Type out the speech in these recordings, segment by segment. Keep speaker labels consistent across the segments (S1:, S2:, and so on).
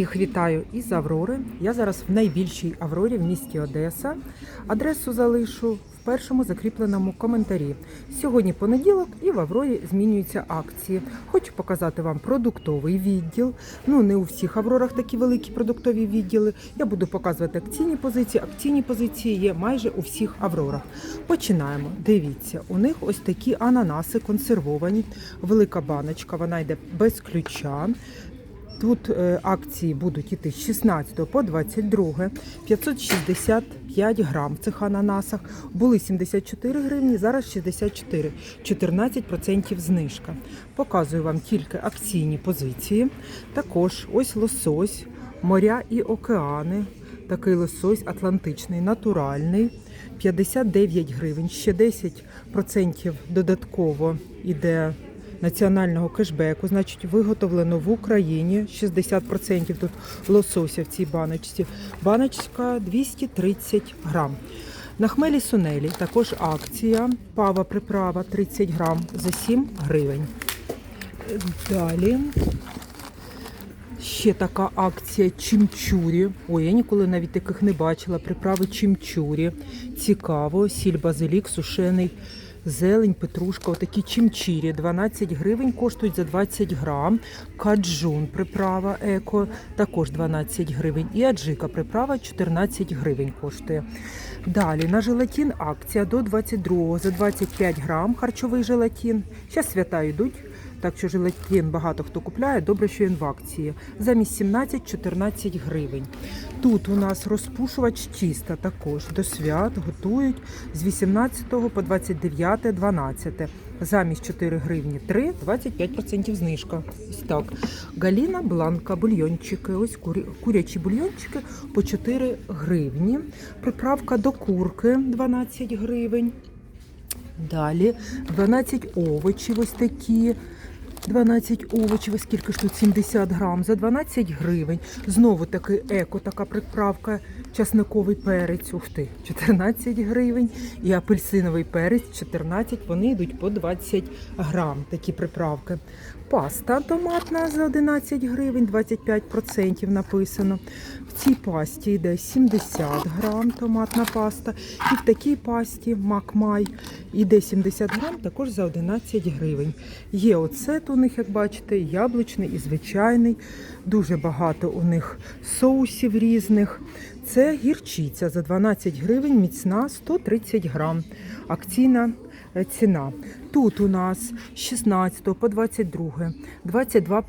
S1: Всіх вітаю із Аврори. Я зараз в найбільшій Аврорі в місті Одеса. Адресу залишу в першому закріпленому коментарі. Сьогодні понеділок і в Аврорі змінюються акції. Хочу показати вам продуктовий відділ. Ну не у всіх Аврорах такі великі продуктові відділи. Я буду показувати акційні позиції. Акційні позиції є майже у всіх Аврорах. Починаємо. Дивіться, у них ось такі ананаси консервовані. Велика баночка, вона йде без ключа. Тут е, акції будуть іти з 16 по 22, 565 грам в цих ананасах. Були 74 гривні, зараз 64, 14% знижка. Показую вам тільки акційні позиції. Також ось лосось, моря і океани. Такий лосось атлантичний, натуральний. 59 гривень, ще 10% додатково іде національного кешбеку, значить виготовлено в Україні 60% тут лосося в цій баночці. Баночка 230 грам. На хмелі сунелі також акція. Пава приправа 30 грам за 7 гривень. Далі ще така акція чимчурі. Ой, я ніколи навіть таких не бачила. Приправи чимчурі. Цікаво, сіль базилік, сушений зелень, петрушка, отакі чимчірі, 12 гривень коштують за 20 грам. Каджун приправа еко також 12 гривень. І аджика приправа 14 гривень коштує. Далі на желатін акція до 22 за 25 грам харчовий желатін. Зараз свята йдуть. Так що желатин багато хто купляє, добре, що він в акції. Замість 17-14 гривень. Тут у нас розпушувач тіста також до свят готують з 18 по 29, 12. Замість 4 гривні 3, 25% знижка. Ось так. Галіна Бланка, бульйончики. Ось курячі бульйончики по 4 гривні. Приправка до курки 12 гривень. Далі 12 овочів ось такі. 12 овочів, скільки ж тут 70 грам за 12 гривень. Знову таки еко, така приправка, часниковий перець, ух ти, 14 гривень. І апельсиновий перець 14, вони йдуть по 20 грам, такі приправки. Паста томатна за 11 гривень, 25% написано. В цій пасті йде 70 грам томатна паста. І в такій пасті Макмай йде 70 грам, також за 11 гривень. Є оцет у них, як бачите, яблучний і звичайний. Дуже багато у них соусів різних. Це гірчиця за 12 гривень, міцна 130 грам. Акційна е, ціна. Тут у нас з 16 по 22, 22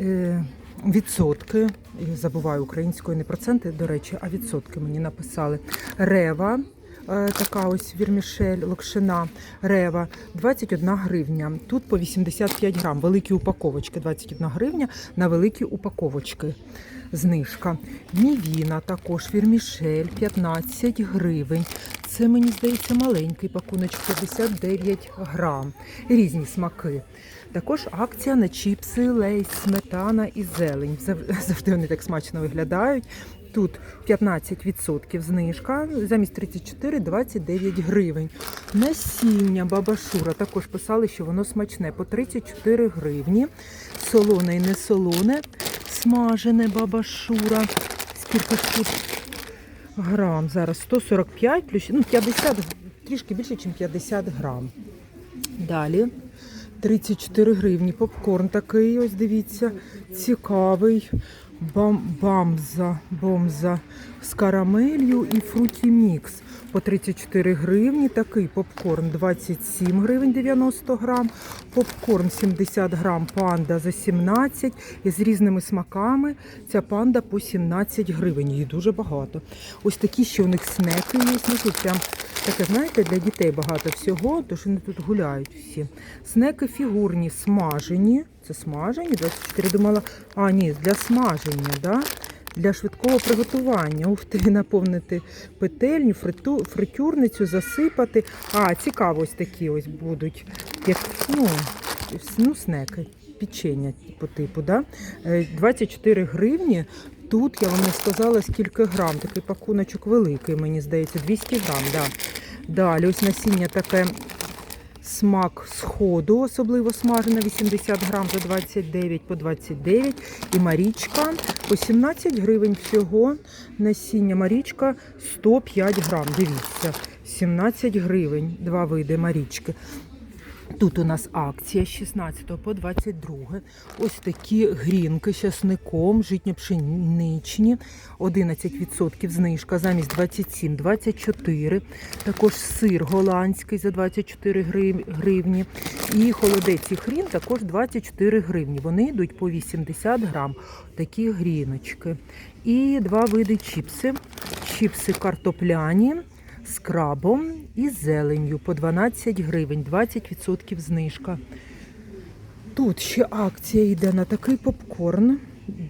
S1: е, відсотки. Забуваю українською, не проценти, до речі, а відсотки мені написали. Рева. Е, Така ось вірмішель, локшина, рева 21 гривня. Тут по 85 грам. Великі упаковочки 21 гривня на великі упаковочки. Знижка. Мівіна також вірмішель 15 гривень. Це мені здається маленький пакуночок 59 грам. Різні смаки. Також акція на чіпси, лейс, сметана і зелень. Завжди вони так смачно виглядають. Тут 15% знижка, замість 34 – 29 гривень. Насіння баба Шура також писали, що воно смачне по 34 гривні. Солоне і не солоне, смажене баба Шура. Скільки ж тут грам? Зараз 145 плюс ну, 50, трішки більше, ніж 50 грам. Далі 34 гривні. Попкорн такий, ось дивіться, цікавий. Бам, бамза, бомза з карамелью і фруті мікс. По 34 гривні. Такий попкорн 27 гривень 90 грам. Попкорн 70 грам панда за 17 і з різними смаками. Ця панда по 17 гривень. Її дуже багато. Ось такі ще у них снеки є. Ну, прям таке, знаєте, для дітей багато всього, тож вони тут гуляють всі. Снеки фігурні, смажені. Це смажені, 24 думала. А, ні, для смаження, да? для швидкого приготування. Ух ти, наповнити петельню, фриту, фритюрницю, засипати. А, цікаво, ось такі ось будуть. Як, ну, ну, снеки, печення по типу. Да? Е, 24 гривні. Тут я вам не сказала, скільки грам. Такий пакуночок великий, мені здається, 200 грам. Да. Далі ось насіння таке Смак сходу, особливо смажена, 80 грам за 29 по 29. І Марічка по 17 гривень всього. Насіння Марічка 105 грам. Дивіться, 17 гривень. Два види Марічки. Тут у нас акція з 16 по 22. Ось такі грінки з часником, житньо-пшеничні, 11% знижка, замість 27, 24. Також сир голландський за 24 гривні. І холодець і хрін також 24 гривні. Вони йдуть по 80 грам. Такі гріночки. І два види чіпси. Чіпси картопляні з крабом і зеленню по 12 гривень, 20% знижка. Тут ще акція йде на такий попкорн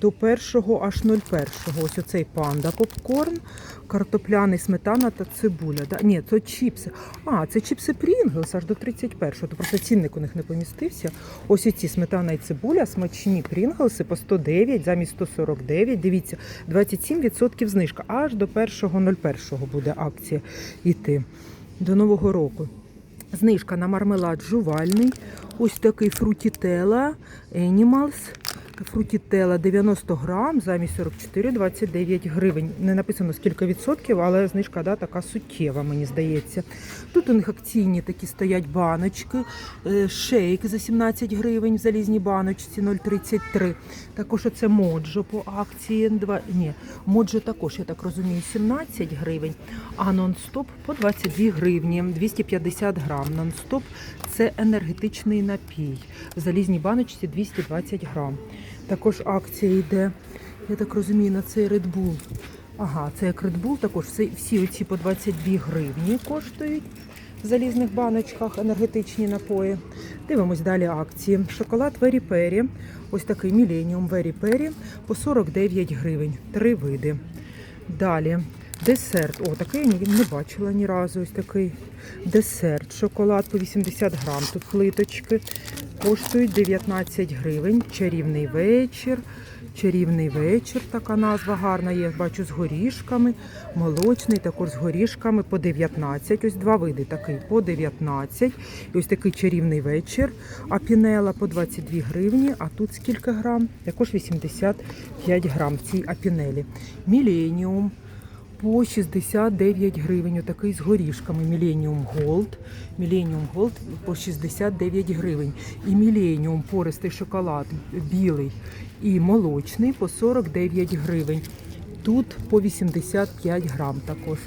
S1: до першого аж 01. Ось оцей панда попкорн, картопляний сметана та цибуля. Да? Ні, це чіпси. А, це чіпси Прінглс аж до 31-го. То просто цінник у них не помістився. Ось оці сметана і цибуля, смачні Прінглси по 109 замість 149. Дивіться, 27% знижка. Аж до 1.01 буде акція йти. До Нового року. Знижка на мармелад жувальний. Ось такий фрутітела Animals. Фрутітела 90 грам замість 44,29 гривень. Не написано скільки відсотків, але знижка да, така суттєва, мені здається. Тут у них акційні такі стоять баночки. Е, Шейк за 17 гривень в залізній баночці 0,33. Також оце моджо по акції. Два... Ні, моджо також, я так розумію, 17 гривень, а нон-стоп по 22 гривні, 250 грам. Нон-стоп це енергетичний напій. В залізній баночці 220 грам. Також акція йде, я так розумію, на цей Red Bull. Ага, це як Red Bull, також всі, всі оці по 22 гривні коштують в залізних баночках енергетичні напої. Дивимось далі акції. Шоколад Very Perry, ось такий Millennium Very Perry по 49 гривень. Три види. Далі десерт. О, такий я не бачила ні разу. Ось такий десерт. Шоколад по 80 грам. Тут плиточки. Коштують 19 гривень. Чарівний вечір. Чарівний вечір, така назва гарна є. Бачу з горішками. Молочний, також з горішками по 19. Ось два види такий по 19. І ось такий чарівний вечір. Апінела по 22 гривні. А тут скільки грам? Також 85 грам в цій апінелі. Міленіум по 69 гривень. Отакий з горішками. Millennium Gold. Millennium Gold по 69 гривень. І Millennium пористий шоколад білий і молочний по 49 гривень. Тут по 85 грам також.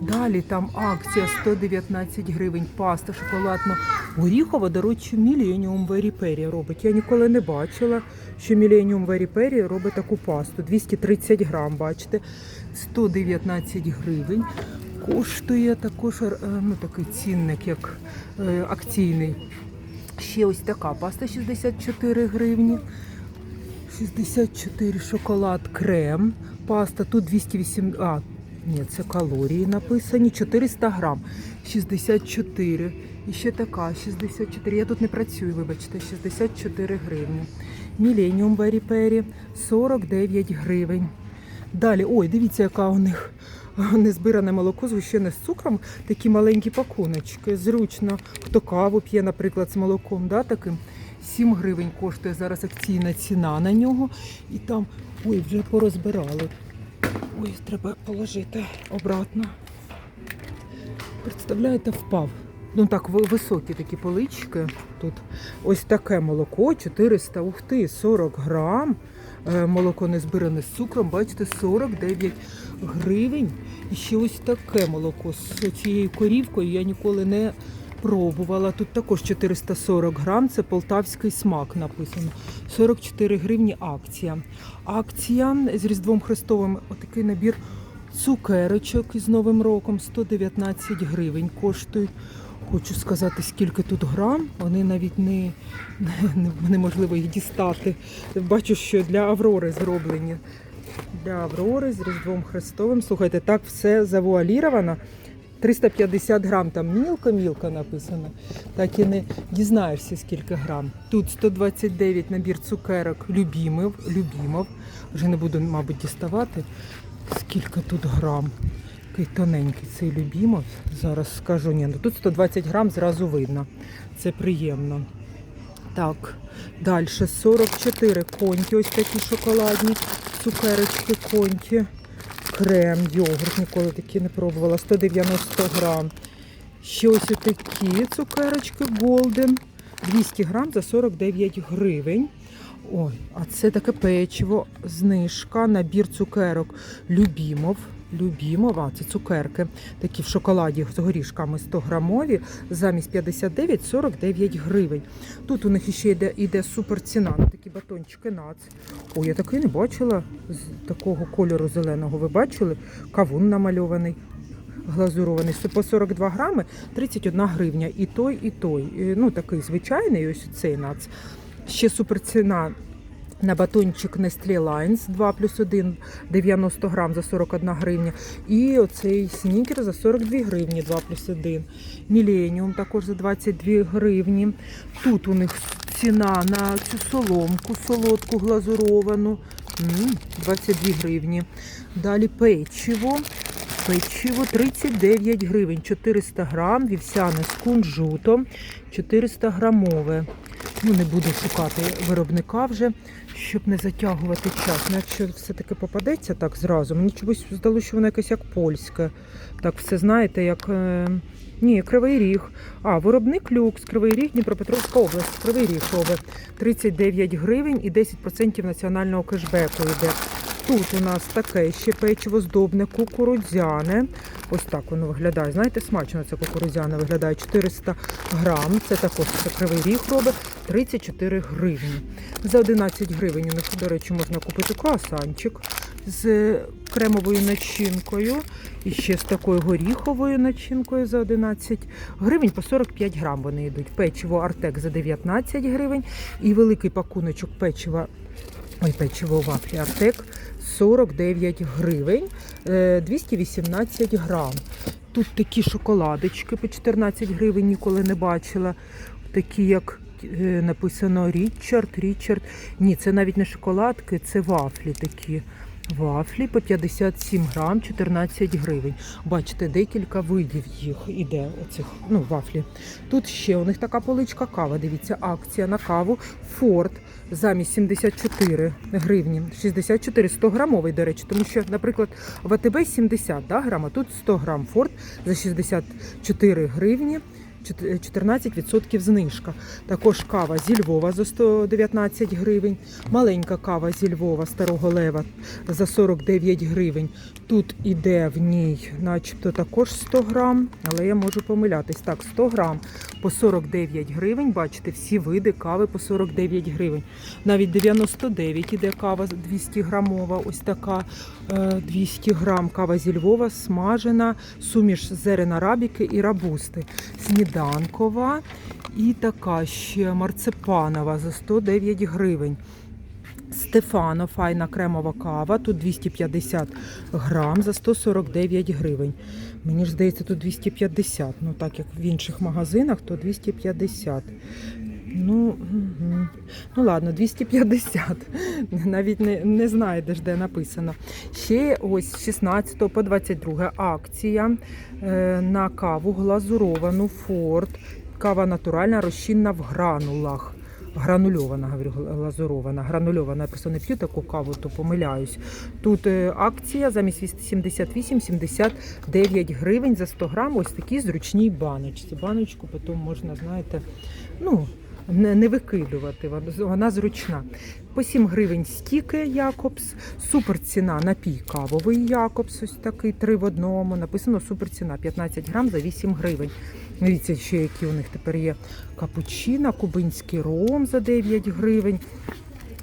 S1: Далі там акція 119 гривень, паста шоколадно горіхова, до речі, Millennium Very Perry робить. Я ніколи не бачила, що Millennium Very Perry робить таку пасту. 230 грам, бачите, 119 гривень. Коштує також е, ну, такий цінник, як е, акційний. Ще ось така паста 64 гривні. 64 шоколад крем. Паста тут 208. А, ні, це калорії написані. 400 грам. 64. І ще така 64. Я тут не працюю, вибачте, 64 гривні. Millennium Very Perry 49 гривень. Далі, ой, дивіться, яка у них незбиране молоко, згущене з цукром, такі маленькі пакуночки. Зручно. Хто каву п'є, наприклад, з молоком, да, таким. 7 гривень коштує зараз акційна ціна на нього. І там, ой, вже порозбирали. Ой, треба положити обратно. Представляєте, впав. Ну так, високі такі полички. Тут ось таке молоко, 400, ух ти, 40 грам. Е, Молоко не збиране з цукром, бачите, 49 гривень. І ще ось таке молоко з цією корівкою я ніколи не пробувала. Тут також 440 грам, це полтавський смак написано. 44 гривні акція. Акція з Різдвом Христовим, отакий набір цукерочок із Новим роком 119 гривень коштують. Хочу сказати, скільки тут грам. Вони навіть не, не неможливо їх дістати. Бачу, що для Аврори зроблені. Для Аврори з Різдвом Христовим. Слухайте, так все завуаліровано. 350 грам, там мілко-мілко написано. Так і не дізнаєшся, скільки грам. Тут 129 набір цукерок Любімов. Любімов. Вже не буду, мабуть, діставати. Скільки тут грам? Такий тоненький цей любімов. Зараз скажу, ні, ну тут 120 грам зразу видно. Це приємно. Так, далі 44 конті, ось такі шоколадні цукерочки конті. Крем, йогурт, ніколи такі не пробувала. 190 грам. Ще ось такі цукерочки Golden. 200 грам за 49 гривень. Ой, а це таке печиво, знижка, набір цукерок Любімов. Любімов, а це цукерки, такі в шоколаді з горішками 100 грамові, замість 59 49 гривень. Тут у них ще йде, йде супер ціна на такі батончики нац. Ой, я такий не бачила з такого кольору зеленого. Ви бачили? Кавун намальований глазурований. По 42 грами 31 гривня. І той, і той. Е, Ну, такий звичайний, ось цей нац. Ще суперціна на батончик Nestle Lines 2 плюс 1, 90 грам за 41 гривня. І оцей снікер за 42 гривні 2 плюс 1. Міленіум також за 22 гривні. Тут у них ціна на цю соломку солодку глазуровану. 22 гривні. Далі печиво. Печиво 39 гривень, 400 грам, вівсяне з кунжутом, 400 грамове. Ну, не буду шукати виробника вже, щоб не затягувати час. Ну, якщо все-таки попадеться так зразу, мені чогось здалося, що воно якесь як польське. Так, все знаєте, як. Е... Ні, Кривий Ріг. А, виробник люкс, Кривий Ріг, Дніпропетровська область, Кривий Ріг робить 39 гривень і 10% національного кешбеку йде. Тут у нас таке ще печиво здобне, кукурудзяне. Ось так воно виглядає. Знаєте, смачно це кукурудзяне виглядає 400 грам. Це також це кривий ріг робить 34 гривні. За 11 гривень у них, до речі, можна купити круасанчик з кремовою начинкою. І ще з такою горіховою начинкою за 11 гривень по 45 грам вони йдуть. Печиво Артек за 19 гривень і великий пакуночок печива. Ой, печиво вафлі Артек 49 гривень, е, 218 грам. Тут такі шоколадочки по 14 гривень ніколи не бачила. Такі, як е, написано Річард, Річард. Ні, це навіть не шоколадки, це вафлі такі. Вафлі по 57 грам, 14 гривень. Бачите, декілька видів їх іде, оцих ну, вафлі. Тут ще у них така поличка кава. Дивіться, акція на каву Форд замість 74 гривні. 64 100 грамовий, до речі, тому що, наприклад, в АТБ 70 да, грам, а тут 100 грам Форд за 64 гривні. 14% знижка. Також кава зі Львова за 119 гривень. Маленька кава зі Львова старого лева за 49 гривень. Тут іде в ній, начебто, також 100 грам, але я можу помилятись. Так, 100 грам по 49 гривень. Бачите, всі види кави по 49 гривень. Навіть 99 іде кава 200 грамова. Ось така е, 200 грам кава зі Львова, смажена, суміш зерен арабіки і рабусти. Сніданкова і така ще марципанова за 109 гривень. Стефано, файна кремова кава, тут 250 грам за 149 гривень. Мені ж здається, тут 250. Ну, так як в інших магазинах, то 250. Ну, ну ладно, 250. Навіть не, не знайдеш, де написано. Ще ось з 16 по 22 акція е, на каву глазуровану Форд. Кава натуральна, розчинна в гранулах. Гранульована, говорю, глазурована. Гранульована. Я просто не п'ю таку каву, то помиляюсь. Тут е, акція замість 78-79 гривень за 100 грам. Ось такі зручній баночці. Баночку потім можна, знаєте, ну, не, викидувати. Вона- зручна. По 7 гривень стіки Якобс. Супер ціна напій кавовий Якобс. Ось такий 3 в одному. Написано супер ціна 15 грам за 8 гривень. Дивіться, ще які у них тепер є капучино, кубинський ром за 9 гривень.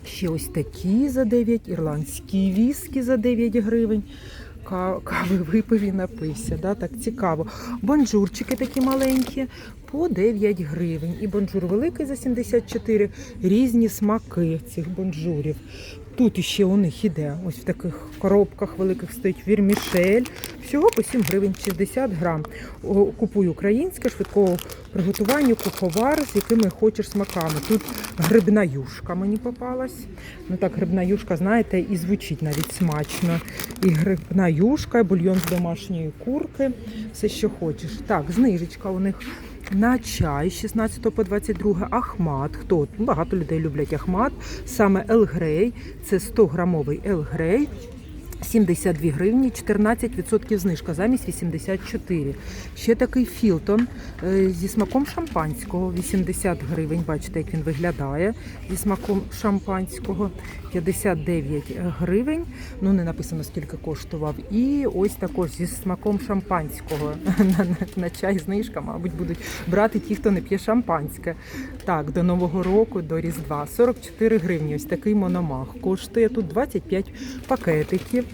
S1: Ще ось такі за 9, ірландські віскі за 9 гривень. Кави випив напився, да? так цікаво. Бонжурчики такі маленькі по 9 гривень. І бонжур великий за 74, різні смаки цих бонжурів. Тут іще у них іде ось в таких коробках великих стоїть вірмішель. Всього по 7 гривень 60 грам. О, Купуй українське, швидкого приготування, куховар, з якими хочеш смаками. Тут грибна юшка мені попалась. Ну так, грибна юшка, знаєте, і звучить навіть смачно. І грибна юшка, і бульйон з домашньої курки, все, що хочеш. Так, знижечка у них на чай з 16 по 22 Ахмат. Хто? Багато людей люблять Ахмат. Саме Елгрей. Це 100 грамовий Елгрей. 72 гривні, 14% знижка замість 84. Ще такий Філтон е, зі смаком шампанського, 80 гривень. Бачите, як він виглядає зі смаком шампанського, 59 гривень. Ну не написано скільки коштував. І ось також зі смаком шампанського на, на, на чай знижка, мабуть, будуть брати ті, хто не п'є шампанське. Так, до Нового року, до Різдва. 44 гривні. Ось такий мономах. Коштує тут 25 пакетиків.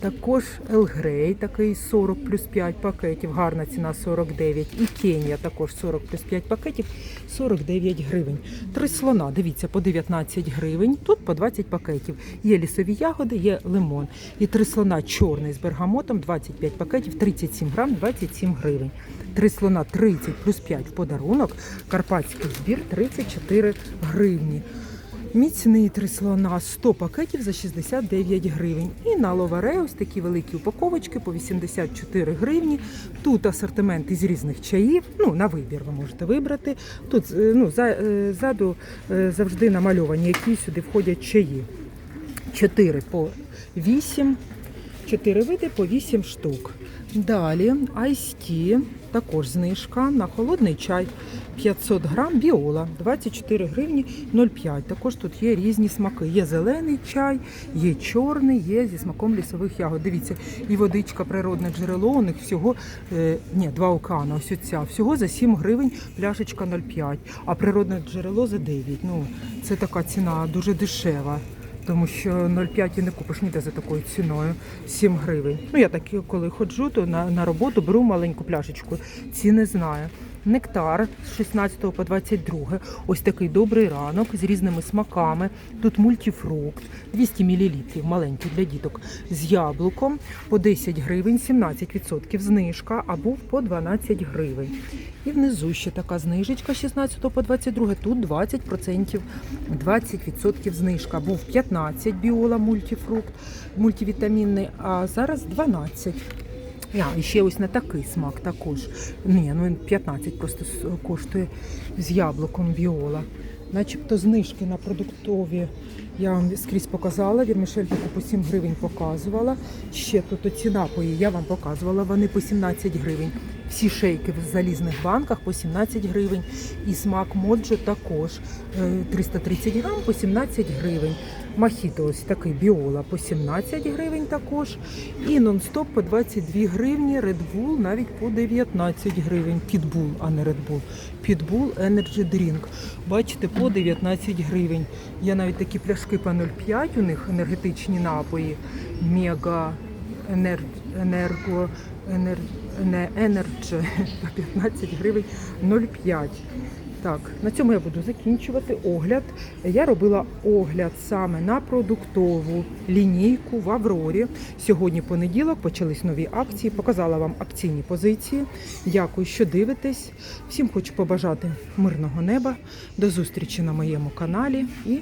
S1: Також Елгрей, такий 40 плюс 5 пакетів, гарна ціна 49. І Кенія також 40 плюс 5 пакетів, 49 гривень. Три слона, дивіться, по 19 гривень, тут по 20 пакетів. Є лісові ягоди, є лимон. І три слона чорний з бергамотом, 25 пакетів, 37 грам, 27 гривень. Три слона 30 плюс 5 в подарунок. Карпатський збір 34 гривні. Міцний три слона 100 пакетів за 69 гривень. І на ловаре ось такі великі упаковочки по 84 гривні. Тут асортимент із різних чаїв. Ну, на вибір ви можете вибрати. Тут е, ну, е, ззаду е, завжди намальовані, які сюди входять чаї. 4 по 8, 4 види по 8 штук. Далі Ice також знижка на холодний чай 500 грам біола 24 гривні 0,5. Також тут є різні смаки. Є зелений чай, є чорний, є зі смаком лісових ягод. Дивіться, і водичка, природне джерело. У них всього е, ні, два океани. Ось оця. Всього за 7 гривень пляшечка 0,5, а природне джерело за 9. Ну, це така ціна дуже дешева. Тому що 0,5 і не купиш ніде за такою ціною 7 гривень. Ну я так коли ходжу, то на, на роботу беру маленьку пляшечку. Ціни знаю. Нектар з 16 по 22. Ось такий добрий ранок з різними смаками. Тут мультифрукт, 200 мл, маленький для діток, з яблуком по 10 гривень, 17% знижка, а був по 12 гривень. І внизу ще така знижечка з 16 по 22. Тут 20%, 20% знижка. Був 15 біола мультифрукт, мультивітамінний, а зараз 12. А, і ще ось на такий смак також. Ні, ну він 15 просто коштує з яблуком біола. Начебто знижки на продуктові я вам скрізь показала. Вірмішель таку по 7 гривень показувала. Ще тут оці напої я вам показувала. Вони по 17 гривень. Всі шейки в залізних банках по 17 гривень. І смак моджо також е, 330 грам по 17 гривень. Махіто ось такий біола по 17 гривень також. І нон-стоп по 22 гривні. Red Bull навіть по 19 гривень. Підбул, а не Red Bull. Підбул Energy Drink. Бачите, по 19 гривень. Є навіть такі пляшки по 0,5 у них енергетичні напої. Мега енер... енерго енер... не енерджі по 15 гривень 0,5. Так, на цьому я буду закінчувати огляд. Я робила огляд саме на продуктову лінійку в Аврорі. Сьогодні понеділок почались нові акції. Показала вам акційні позиції. Дякую, що дивитесь. Всім хочу побажати мирного неба. До зустрічі на моєму каналі і.